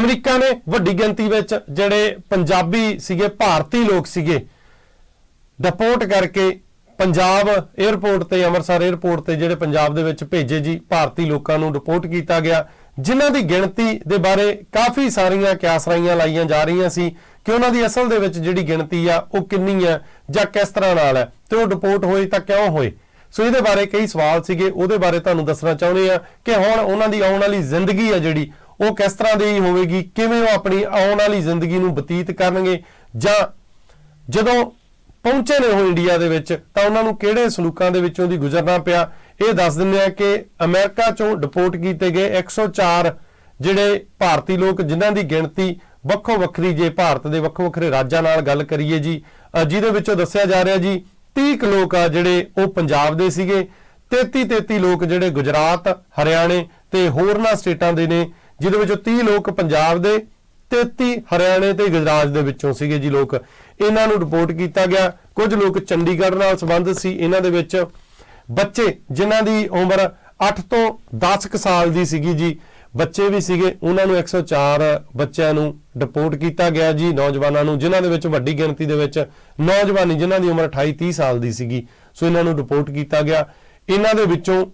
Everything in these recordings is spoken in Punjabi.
ਅਮਰੀਕਾ ਨੇ ਵੱਡੀ ਗਿਣਤੀ ਵਿੱਚ ਜਿਹੜੇ ਪੰਜਾਬੀ ਸੀਗੇ, ਭਾਰਤੀ ਲੋਕ ਸੀਗੇ ਡਿਪੋਰਟ ਕਰਕੇ ਪੰਜਾਬ 에ਅਰਪੋਰਟ ਤੇ, ਅੰਮ੍ਰਿਤਸਰ 에ਅਰਪੋਰਟ ਤੇ ਜਿਹੜੇ ਪੰਜਾਬ ਦੇ ਵਿੱਚ ਭੇਜੇ ਜੀ, ਭਾਰਤੀ ਲੋਕਾਂ ਨੂੰ ਡਿਪੋਰਟ ਕੀਤਾ ਗਿਆ। ਜਿਨ੍ਹਾਂ ਦੀ ਗਿਣਤੀ ਦੇ ਬਾਰੇ ਕਾਫੀ ਸਾਰੀਆਂ ਕਿਆਸਰਾਈਆਂ ਲਾਈਆਂ ਜਾ ਰਹੀਆਂ ਸੀ ਕਿ ਉਹਨਾਂ ਦੀ ਅਸਲ ਦੇ ਵਿੱਚ ਜਿਹੜੀ ਗਿਣਤੀ ਆ, ਉਹ ਕਿੰਨੀ ਆ ਜਾਂ ਕਿਸ ਤਰ੍ਹਾਂ ਨਾਲ ਹੈ ਤੇ ਉਹ ਡਿਪੋਰਟ ਹੋਏ ਤਾਂ ਕਿਉਂ ਹੋਏ? ਸੋ ਇਹਦੇ ਬਾਰੇ ਕਈ ਸਵਾਲ ਸੀਗੇ, ਉਹਦੇ ਬਾਰੇ ਤੁਹਾਨੂੰ ਦੱਸਣਾ ਚਾਹੁੰਦੇ ਆ ਕਿ ਹੁਣ ਉਹਨਾਂ ਦੀ ਆਉਣ ਵਾਲੀ ਜ਼ਿੰਦਗੀ ਆ ਜਿਹੜੀ ਉਹ ਕਿਸ ਤਰ੍ਹਾਂ ਦੀ ਹੋਵੇਗੀ, ਕਿਵੇਂ ਉਹ ਆਪਣੀ ਆਉਣ ਵਾਲੀ ਜ਼ਿੰਦਗੀ ਨੂੰ ਬਤੀਤ ਕਰਨਗੇ, ਜਾਂ ਜਦੋਂ ਪਹੁੰਚੇ ਨੇ ਉਹ ਇੰਡੀਆ ਦੇ ਵਿੱਚ, ਤਾਂ ਉਹਨਾਂ ਨੂੰ ਕਿਹੜੇ ਸਲੂਕਾਂ ਦੇ ਵਿੱਚੋਂ ਦੀ ਗੁਜ਼ਰਨਾ ਪਿਆ? ਇਹ ਦੱਸ ਦਿੰਦੇ ਆ ਕਿ ਅਮਰੀਕਾ ਚੋਂ ਡਿਪੋਰਟ ਕੀਤੇ ਗਏ 104 ਜਿਹੜੇ ਭਾਰਤੀ ਲੋਕ, ਜਿਨ੍ਹਾਂ ਦੀ ਗਿਣਤੀ ਵੱਖੋ ਵੱਖਰੀ ਜੇ ਭਾਰਤ ਦੇ ਵੱਖੋ ਵੱਖਰੇ ਰਾਜਾਂ ਨਾਲ ਗੱਲ ਕਰੀਏ ਜੀ ਜਿਹਦੇ ਵਿੱਚੋਂ ਦੱਸਿਆ ਜਾ ਰਿਹਾ ਜੀ 30 ਕੁ ਲੋਕ ਆ ਜਿਹੜੇ ਉਹ ਪੰਜਾਬ ਦੇ ਸੀਗੇ 33 33 ਲੋਕ ਜਿਹੜੇ ਗੁਜਰਾਤ, ਹਰਿਆਣੇ ਤੇ ਹੋਰਨਾਂ ਸਟੇਟਾਂ ਦੇ ਨੇ ਜਿਹਦੇ ਵਿੱਚੋਂ 30 ਲੋਕ ਪੰਜਾਬ ਦੇ 33 ਹਰਿਆਣੇ ਤੇ ਗੁਜਰਾਤ ਦੇ ਵਿੱਚੋਂ ਸੀਗੇ ਜੀ ਲੋਕ। ਇਹਨਾਂ ਨੂੰ ਰਿਪੋਰਟ ਕੀਤਾ ਗਿਆ। ਕੁਝ ਲੋਕ ਚੰਡੀਗੜ੍ਹ ਨਾਲ ਸੰਬੰਧਿਤ ਸੀ। ਇਹਨਾਂ ਦੇ ਵਿੱਚ ਬੱਚੇ ਜਿਨ੍ਹਾਂ ਦੀ ਉਮਰ 8 ਤੋਂ 10 ਕੁ ਸਾਲ ਦੀ ਸੀਗੀ ਜੀ, ਬੱਚੇ ਵੀ ਸੀਗੇ। ਉਹਨਾਂ ਨੂੰ 104 ਬੱਚਿਆਂ ਨੂੰ ਡਿਪੋਰਟ ਕੀਤਾ ਗਿਆ ਜੀ, ਨੌਜਵਾਨਾਂ ਨੂੰ, ਜਿਨ੍ਹਾਂ ਦੇ ਵਿੱਚ ਵੱਡੀ ਗਿਣਤੀ ਦੇ ਵਿੱਚ ਨੌਜਵਾਨੀ ਜਿਨ੍ਹਾਂ ਦੀ ਉਮਰ 28 30 ਸਾਲ ਦੀ ਸੀਗੀ। ਸੋ ਇਹਨਾਂ ਨੂੰ ਡਿਪੋਰਟ ਕੀਤਾ ਗਿਆ। ਇਹਨਾਂ ਦੇ ਵਿੱਚੋਂ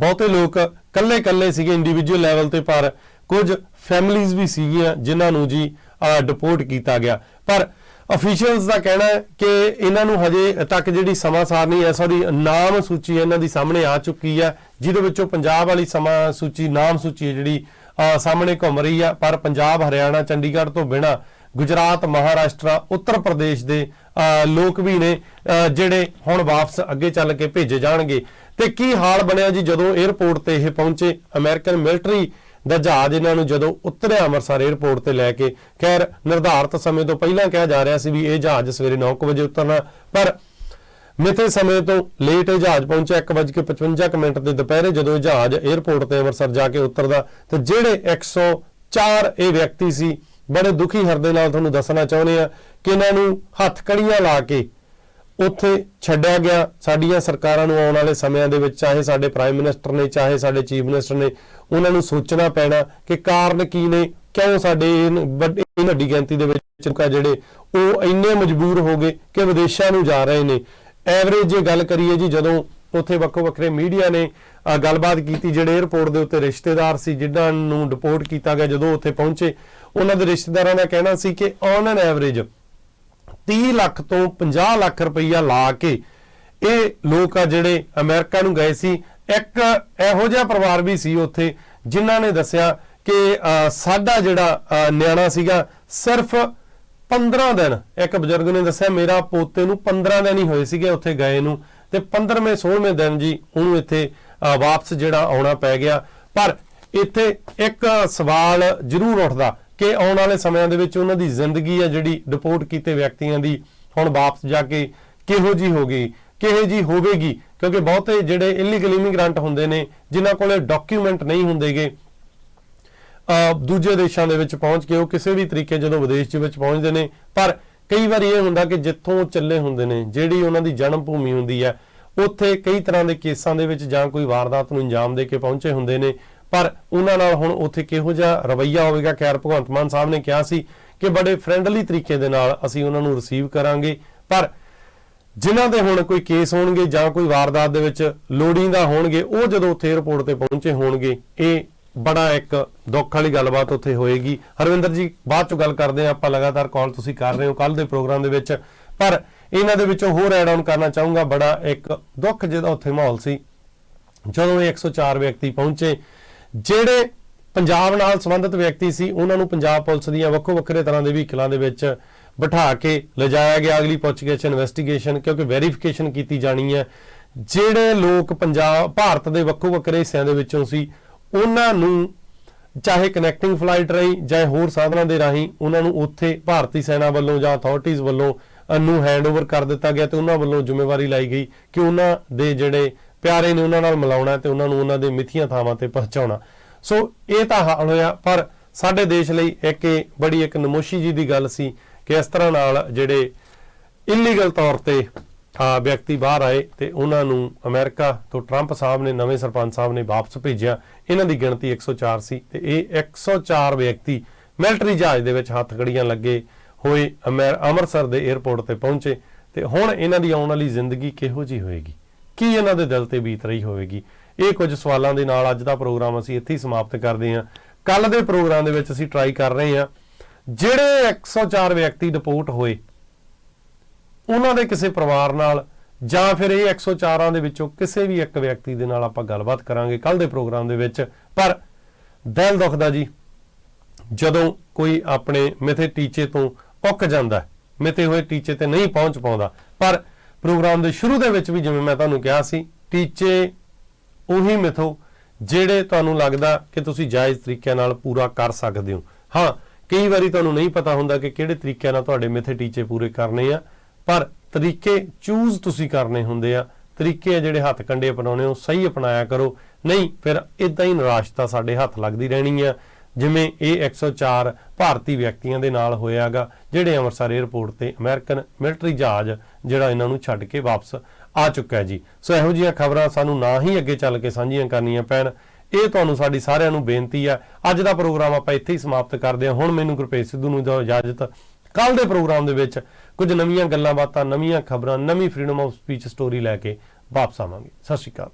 ਬਹੁਤੇ ਲੋਕ ਕੱਲੇ-ਕੱਲੇ ਸੀਗੇ ਇੰਡੀਵਿਜੂਅਲ ਲੈਵਲ ਤੇ, ਪਰ ਕੁਝ ਫੈਮਿਲੀਆਂ ਵੀ ਸੀਗੀਆਂ ਜਿਨ੍ਹਾਂ ਨੂੰ ਜੀ ਡਿਪੋਰਟ ਕੀਤਾ ਗਿਆ। ਪਰ ਅਫੀਸ਼ੀਅਲਸ ਦਾ ਕਹਿਣਾ ਹੈ ਕਿ ਇਹਨਾਂ ਨੂੰ ਹਜੇ ਤੱਕ ਜਿਹੜੀ ਸਮਾਂ ਸਾਰਣੀ ਹੈ ਸੌਰੀ ਨਾਮ ਸੂਚੀ ਇਹਨਾਂ ਦੀ ਸਾਹਮਣੇ ਆ ਚੁੱਕੀ ਹੈ, ਜਿਹਦੇ ਵਿੱਚੋਂ ਪੰਜਾਬ ਵਾਲੀ ਸਮਾਂ ਸੂਚੀ, ਨਾਮ ਸੂਚੀ ਜਿਹੜੀ ਸਾਹਮਣੇ ਘੁੰਮ ਰਹੀ ਆ ਪਰ ਪੰਜਾਬ, ਹਰਿਆਣਾ, ਚੰਡੀਗੜ੍ਹ ਤੋਂ ਬਿਨਾ ਗੁਜਰਾਤ, ਮਹਾਰਾਸ਼ਟਰ, ਉੱਤਰ ਪ੍ਰਦੇਸ਼ ਦੇ ਲੋਕ ਵੀ ਨੇ ਜਿਹੜੇ ਹੁਣ ਵਾਪਸ ਅੱਗੇ ਚੱਲ ਕੇ ਭੇਜੇ ਜਾਣਗੇ। ਤੇ ਕੀ ਹਾਲ ਬਣਿਆ ਜੀ ਜਦੋਂ 에ਅਰਪੋਰਟ ਤੇ ਇਹ ਪਹੁੰਚੇ? ਅਮਰੀਕਨ ਮਿਲਟਰੀ ਦਾ ਜਹਾਜ਼ ਇਹਨਾਂ ਨੂੰ ਜਦੋਂ ਉਤਰਿਆ ਅੰਮ੍ਰਿਤਸਰ 에ਅਰਪੋਰਟ ਤੇ ਲੈ ਕੇ, ਖੈਰ ਨਿਰਧਾਰਤ ਸਮੇਂ ਤੋਂ ਪਹਿਲਾਂ ਕਿਹਾ ਜਾ ਰਿਹਾ ਸੀ ਵੀ ਇਹ ਜਹਾਜ਼ ਸਵੇਰੇ 9:00 ਵਜੇ ਉਤਰਨਾ, ਪਰ ਮਿੱਥੇ ਸਮੇਂ ਤੋਂ ਲੇਟ ਇਹ ਜਹਾਜ਼ ਪਹੁੰਚਿਆ 1:55 ਮਿੰਟ ਦੇ ਦੁਪਹਿਰੇ ਜਦੋਂ ਜਹਾਜ਼ 에ਅਰਪੋਰਟ ਤੇ ਅੰਮ੍ਰਿਤਸਰ ਜਾ ਕੇ ਉਤਰਦਾ, ਤੇ ਜਿਹੜੇ 104 ਇਹ ਵਿਅਕਤੀ ਸੀ, ਬੜੇ ਦੁਖੀ ਹਰਦੇ ਨਾਲ ਤੁਹਾਨੂੰ ਦੱਸਣਾ ਚਾਹੁੰਦੇ ਆ ਕਿ ਇਹਨਾਂ ਨੂੰ ਹੱਥ ਕੜੀਆਂ ਲਾ ਕੇ ਉੱਥੇ ਛੱਡਿਆ ਗਿਆ। ਸਾਡੀਆਂ ਸਰਕਾਰਾਂ ਨੂੰ ਆਉਣ ਵਾਲੇ ਸਮਿਆਂ ਦੇ ਵਿੱਚ ਚਾਹੇ ਸਾਡੇ ਪ੍ਰਾਈਮ ਮਿਨਿਸਟਰ ਨੇ, ਚਾਹੇ ਸਾਡੇ ਚੀਫ ਮਿਨਿਸਟਰ ਨੇ, ਉਹਨਾਂ ਨੂੰ ਸੋਚਣਾ ਪੈਣਾ ਕਿ ਕਾਰਨ ਕੀ ਨੇ, ਕਿਉਂ ਸਾਡੇ ਇਹ ਵੱਡੀ ਗਿਣਤੀ ਦੇ ਵਿੱਚ ਲੋਕ ਜਿਹੜੇ ਉਹ ਇੰਨੇ ਮਜਬੂਰ ਹੋ ਗਏ ਕਿ ਵਿਦੇਸ਼ਾਂ ਨੂੰ ਜਾ ਰਹੇ ਨੇ। ਐਵਰੇਜ ਜੇ ਗੱਲ ਕਰੀਏ ਜੀ, ਜਦੋਂ ਉੱਥੇ ਵੱਖੋ ਵੱਖਰੇ ਮੀਡੀਆ ਨੇ ਗੱਲਬਾਤ ਕੀਤੀ, ਜਿਹੜੇ 에ਅਰਪੋਰਟ ਦੇ ਉੱਤੇ ਰਿਸ਼ਤੇਦਾਰ ਸੀ, ਜਿਨ੍ਹਾਂ ਨੂੰ ਡਿਪੋਰਟ ਕੀਤਾ ਗਿਆ ਜਦੋਂ ਉੱਥੇ ਪਹੁੰਚੇ, ਉਹਨਾਂ ਦੇ ਰਿਸ਼ਤੇਦਾਰਾਂ ਦਾ ਕਹਿਣਾ ਸੀ ਕਿ ਔਨ ਐਨ ਐਵਰੇਜ 30 ਲੱਖ ਤੋਂ 50 ਲੱਖ ਰੁਪਈਆ ਲਾ ਕੇ ਇਹ ਲੋਕ ਆ ਜਿਹੜੇ ਅਮਰੀਕਾ ਨੂੰ ਗਏ ਸੀ, ਇੱਕ ਇਹੋ ਜਿਹਾ ਪਰਿਵਾਰ ਵੀ ਸੀ ਉੱਥੇ ਜਿਨ੍ਹਾਂ ਨੇ ਦੱਸਿਆ ਕਿ ਸਾਡਾ ਜਿਹੜਾ ਨਿਆਣਾ ਸੀਗਾ ਸਿਰਫ 15 ਦਿਨ। ਇੱਕ ਬਜ਼ੁਰਗ ਨੇ ਦੱਸਿਆ, ਮੇਰਾ ਪੋਤੇ ਨੂੰ 15 ਦਿਨ ਹੀ ਹੋਏ ਸੀਗੇ ਉੱਥੇ ਗਏ ਨੂੰ ਤੇ 15ਵੇਂ 16ਵੇਂ ਦਿਨ ਜੀ ਉਹਨੂੰ ਇੱਥੇ ਵਾਪਸ ਜਿਹੜਾ ਆਉਣਾ ਪੈ ਗਿਆ। ਪਰ ਇੱਥੇ ਇੱਕ ਸਵਾਲ ਜ਼ਰੂਰ ਉੱਠਦਾ ਕਿ ਆਉਣ ਵਾਲੇ ਸਮਿਆਂ ਦੇ ਵਿੱਚ ਉਹਨਾਂ ਦੀ ਜ਼ਿੰਦਗੀ ਆ ਜਿਹੜੀ ਡਿਪੋਰਟ ਕੀਤੇ ਵਿਅਕਤੀਆਂ ਦੀ ਹੁਣ ਵਾਪਸ ਜਾ ਕੇ ਕਿਹੋ ਜੀ ਗਈ, ਕਿਹੋ ਜੀ ਹੋਵੇਗੀ? ਕਿਉਂਕਿ ਬਹੁਤੇ ਜਿਹੜੇ ਇਲੀਗਲ ਇਮੀਗ੍ਰੈਂਟ ਹੁੰਦੇ ਨੇ, ਜਿਨ੍ਹਾਂ ਕੋਲੇ ਡਾਕੂਮੈਂਟ ਨਹੀਂ ਹੁੰਦੇਗੇ ਅਹ ਦੂਜੇ ਦੇਸ਼ਾਂ ਦੇ ਵਿੱਚ ਪਹੁੰਚ ਕੇ ਉਹ ਕਿਸੇ ਵੀ ਤਰੀਕੇ ਜਦੋਂ ਵਿਦੇਸ਼ ਦੇ ਵਿੱਚ ਪਹੁੰਚਦੇ ਨੇ, ਪਰ ਕਈ ਵਾਰੀ ਇਹ ਹੁੰਦਾ ਕਿ ਜਿੱਥੋਂ ਉਹ ਚੱਲੇ ਹੁੰਦੇ ਨੇ, ਜਿਹੜੀ ਉਹਨਾਂ ਦੀ ਜਨਮ ਭੂਮੀ ਹੁੰਦੀ ਹੈ ਉੱਥੇ ਕਈ ਤਰ੍ਹਾਂ ਦੇ ਕੇਸਾਂ ਦੇ ਵਿੱਚ ਜਾਂ ਕੋਈ ਵਾਰਦਾਤ ਨੂੰ ਅੰਜਾਮ ਦੇ ਕੇ ਪਹੁੰਚੇ ਹੁੰਦੇ ਨੇ ਪਰ ਉਹਨਾਂ ਨਾਲ ਹੁਣ ਉੱਥੇ ਕਿਹੋ ਜਿਹਾ ਰਵੱਈਆ ਹੋਵੇਗਾ? ਖੈਰ, ਭਗਵੰਤ ਮਾਨ ਸਾਹਿਬ ਨੇ ਕਿਹਾ ਸੀ ਕਿ ਬੜੇ ਫ੍ਰੈਂਡਲੀ ਤਰੀਕੇ ਦੇ ਨਾਲ ਅਸੀਂ ਉਹਨਾਂ ਨੂੰ ਰਿਸੀਵ ਕਰਾਂਗੇ। ਪਰ ਜਿਨ੍ਹਾਂ ਦੇ ਹੁਣ ਕੋਈ ਕੇਸ ਹੋਣਗੇ ਜਾਂ ਕੋਈ ਵਾਰਦਾਤ ਦੇ ਵਿੱਚ ਲੋੜੀਂਦਾ ਹੋਣਗੇ, ਉਹ ਜਦੋਂ ਉੱਥੇ 에ਅਰਪੋਰਟ ਤੇ ਪਹੁੰਚੇ ਹੋਣਗੇ, ਇਹ ਬੜਾ ਇੱਕ ਦੁੱਖ ਵਾਲੀ ਗੱਲਬਾਤ ਉੱਥੇ ਹੋਏਗੀ। ਹਰਵਿੰਦਰ ਜੀ, ਬਾਅਦ ਚੋਂ ਗੱਲ ਕਰਦੇ ਆ ਆਪਾਂ ਲਗਾਤਾਰ ਕਾਲ ਤੁਸੀਂ ਕਰ ਰਹੇ ਹੋ ਕੱਲ ਦੇ ਪ੍ਰੋਗਰਾਮ ਦੇ ਵਿੱਚ। ਪਰ ਇਹਨਾਂ ਦੇ ਵਿੱਚੋਂ ਹੋਰ ਐਡ ਆਨ ਕਰਨਾ ਚਾਹੂੰਗਾ, ਬੜਾ ਇੱਕ ਦੁੱਖ ਜਿਹਦਾ ਉੱਥੇ ਮਾਹੌਲ ਸੀ। ਜਦੋਂ ਇਹ 104 ਵਿਅਕਤੀ ਪਹੁੰਚੇ ਜਿਹੜੇ ਪੰਜਾਬ ਨਾਲ ਸੰਬੰਧਿਤ ਵਿਅਕਤੀ ਸੀ ਉਹਨਾਂ ਨੂੰ ਪੰਜਾਬ ਪੁਲਿਸ ਦੀਆਂ ਵੱਖੋ ਵੱਖਰੇ ਤਰ੍ਹਾਂ ਦੇ ਵਹੀਕਲਾਂ ਦੇ ਵਿੱਚ ਬਿਠਾ ਕੇ ਲਿਜਾਇਆ ਗਿਆ। ਅਗਲੀ ਪੁੱਛਗਿੱਛ ਇਨਵੈਸਟੀਗੇਸ਼ਨ ਕਿਉਂਕਿ ਵੈਰੀਫਿਕੇਸ਼ਨ ਕੀਤੀ ਜਾਣੀ ਹੈ। ਜਿਹੜੇ ਲੋਕ ਪੰਜਾਬ ਭਾਰਤ ਦੇ ਵੱਖੋ ਵੱਖਰੇ ਹਿੱਸਿਆਂ ਦੇ ਵਿੱਚੋਂ ਸੀ ਉਹਨਾਂ ਨੂੰ ਚਾਹੇ ਕਨੈਕਟਿੰਗ ਫਲਾਈਟ ਰਹੀ ਜਾਂ ਹੋਰ ਸਾਧਨਾਂ ਦੇ ਰਾਹੀਂ ਉਹਨਾਂ ਨੂੰ ਉੱਥੇ ਭਾਰਤੀ ਸੈਨਾ ਵੱਲੋਂ ਜਾਂ ਅਥਾਰਟੀਆਂ ਵੱਲੋਂ ਅ, ਨੂੰ ਹੈਂਡਓਵਰ ਕਰ ਦਿੱਤਾ ਗਿਆ ਤੇ ਉਹਨਾਂ ਵੱਲੋਂ ਜ਼ਿੰਮੇਵਾਰੀ ਲਾਈ ਗਈ ਕਿ ਉਹਨਾਂ ਦੇ ਜਿਹੜੇ ਪਿਆਰੇ ਨੇ ਉਹਨਾਂ ਨਾਲ ਮਿਲਾਉਣਾ ਤੇ ਉਹਨਾਂ ਨੂੰ ਉਹਨਾਂ ਦੇ ਮਿੱਥੀਆਂ ਥਾਵਾਂ ਤੇ ਪਹੁੰਚਾਉਣਾ। ਸੋ ਇਹ ਤਾਂ ਹਾਲ ਹੋਇਆ, ਪਰ ਸਾਡੇ ਦੇਸ਼ ਲਈ ਇੱਕ ਇਹ ਬੜੀ ਇੱਕ ਨਮੋਸ਼ੀ ਜੀ ਦੀ ਗੱਲ ਸੀ ਕਿ ਇਸ ਤਰ੍ਹਾਂ ਨਾਲ ਜਿਹੜੇ ਇਲੀਗਲ ਤੌਰ ਤੇ, ਆ, ਵਿਅਕਤੀ ਬਾਹਰ ਆਏ ਤੇ ਉਹਨਾਂ ਨੂੰ ਅਮਰੀਕਾ ਤੋਂ ਟਰੰਪ ਸਾਹਿਬ ਨੇ, ਨਵੇਂ ਸਰਪੰਚ ਸਾਹਿਬ ਨੇ ਵਾਪਸ ਭੇਜਿਆ। ਇਹਨਾਂ ਦੀ ਗਿਣਤੀ 104 ਸੀ ਤੇ ਇਹ 104 ਵਿਅਕਤੀ ਮਿਲਟਰੀ ਜਹਾਜ਼ ਦੇ ਵਿੱਚ ਹੱਥਕੜੀਆਂ ਲੱਗੇ ਹੋਏ ਅਮਰ- ਅੰਮ੍ਰਿਤਸਰ ਦੇ 에ਅਰਪੋਰਟ ਤੇ ਪਹੁੰਚੇ ਤੇ ਹੁਣ ਇਹਨਾਂ ਦੀ ਆਉਣ ਵਾਲੀ ਜ਼ਿੰਦਗੀ ਕਿਹੋ ਜੀ ਹੋਏਗੀ? ਕੀ ਇਹਨਾਂ ਦੇ ਦਿਲ ਤੇ ਬੀਤ ਰਹੀ ਹੋਵੇਗੀ? ਇਹ ਕੁਝ ਸਵਾਲਾਂ ਦੇ ਨਾਲ ਅੱਜ ਦਾ ਪ੍ਰੋਗਰਾਮ ਅਸੀਂ ਇੱਥੇ ਹੀ ਸਮਾਪਤ ਕਰਦੇ ਹਾਂ। ਕੱਲ ਦੇ ਪ੍ਰੋਗਰਾਮ ਦੇ ਵਿੱਚ ਅਸੀਂ ਟਰਾਈ ਕਰ ਰਹੇ ਹਾਂ। ਜਿਹੜੇ 104 ਵਿਅਕਤੀ ਡਿਪੋਰਟ ਹੋਏ ਉਹਨਾਂ ਦੇ ਕਿਸੇ ਪਰਿਵਾਰ ਨਾਲ ਜਾਂ ਫਿਰ ਇਹ 104ਾਂ ਦੇ ਵਿੱਚੋਂ ਕਿਸੇ ਵੀ ਇੱਕ ਵਿਅਕਤੀ ਦੇ ਨਾਲ ਆਪਾਂ ਗੱਲਬਾਤ ਕਰਾਂਗੇ ਕੱਲ ਦੇ ਪ੍ਰੋਗਰਾਮ ਦੇ ਵਿੱਚ। ਪਰ ਦਿਲ ਦੁਖਦਾ ਜੀ ਜਦੋਂ ਕੋਈ ਆਪਣੇ ਮਿੱਥੇ ਟੀਚੇ ਤੋਂ ਉੱਕ ਜਾਂਦਾ ਹੈ, ਮਿੱਥੇ ਹੋਏ ਟੀਚੇ ਤੇ ਨਹੀਂ ਪਹੁੰਚ ਪਾਉਂਦਾ। ਪਰ ਪ੍ਰੋਗਰਾਮ ਦੇ ਸ਼ੁਰੂ ਦੇ ਵਿੱਚ ਵੀ ਜਿਵੇਂ ਮੈਂ ਤੁਹਾਨੂੰ ਕਿਹਾ ਸੀ, ਟੀਚੇ ਉਹੀ ਮਿਥੋ ਜਿਹੜੇ ਤੁਹਾਨੂੰ ਲੱਗਦਾ ਕਿ ਤੁਸੀਂ ਜਾਇਜ਼ ਤਰੀਕਿਆਂ ਨਾਲ ਪੂਰਾ ਕਰ ਸਕਦੇ ਹੋ। ਹਾਂ, ਕਈ ਵਾਰੀ ਤੁਹਾਨੂੰ ਨਹੀਂ ਪਤਾ ਹੁੰਦਾ ਕਿ ਕਿਹੜੇ ਤਰੀਕਿਆਂ ਨਾਲ ਤੁਹਾਡੇ ਮਿੱਥੇ ਟੀਚੇ ਪੂਰੇ ਕਰਨੇ ਆ, ਪਰ ਤਰੀਕੇ ਚੂਜ਼ ਤੁਸੀਂ ਕਰਨੇ ਹੁੰਦੇ ਆ। ਤਰੀਕੇ ਆ ਜਿਹੜੇ ਹੱਥ ਕੰਡੇ ਅਪਣਾਉਣੇ, ਉਹ ਸਹੀ ਅਪਣਾਇਆ ਕਰੋ। ਨਹੀਂ, ਫਿਰ ਇਦਾਂ ਹੀ ਨਿਰਾਸ਼ਤਾ ਸਾਡੇ ਹੱਥ ਲੱਗਦੀ ਰਹਿਣੀ ਆ। ਜਿਵੇਂ ਇਹ 104 ਭਾਰਤੀ ਵਿਅਕਤੀਆਂ ਦੇ ਨਾਲ ਹੋਇਆਗਾ, ਜਿਹੜੇ ਅੰਮ੍ਰਿਤਸਰ 에ਅਰਪੋਰਟ ਤੇ ਅਮਰੀਕਨ ਮਿਲਟਰੀ ਜਹਾਜ਼ ਜਿਹੜਾ ਇਹਨਾਂ ਨੂੰ ਛੱਡ ਕੇ ਵਾਪਸ ਆ ਚੁੱਕਾ ਹੈ ਜੀ। ਸੋ ਇਹੋ ਜਿਹੀਆਂ ਖਬਰਾਂ ਸਾਨੂੰ ਨਾ ਹੀ ਅੱਗੇ ਚੱਲ ਕੇ ਸਾਂਝੀਆਂ ਕਰਨੀਆਂ ਪੈਣ, ਇਹ ਤੁਹਾਨੂੰ ਸਾਡੀ ਸਾਰਿਆਂ ਨੂੰ ਬੇਨਤੀ ਆ। ਅੱਜ ਦਾ ਪ੍ਰੋਗਰਾਮ ਆਪਾਂ ਇੱਥੇ ਹੀ ਸਮਾਪਤ ਕਰਦੇ ਹਾਂ। ਹੁਣ ਮੈਨੂੰ ਗੁਰਪ੍ਰੀਤ ਸਿੱਧੂ ਨੂੰ ਦਿਓ ਇਜਾਜ਼ਤ। ਕੱਲ ਦੇ ਪ੍ਰੋਗਰਾਮ ਦੇ ਵਿੱਚ ਕੁਝ ਨਵੀਆਂ ਗੱਲਾਂ ਬਾਤਾਂ ਨਵੀਆਂ ਖਬਰਾਂ, ਨਵੀਂ ਫ੍ਰੀडम ਆਫ ਸਪੀਚ ਸਟੋਰੀ ਲੈ ਕੇ ਵਾਪਸ ਆਵਾਂਗੇ। ਸਤਿ ਸ਼੍ਰੀ ਅਕਾਲ।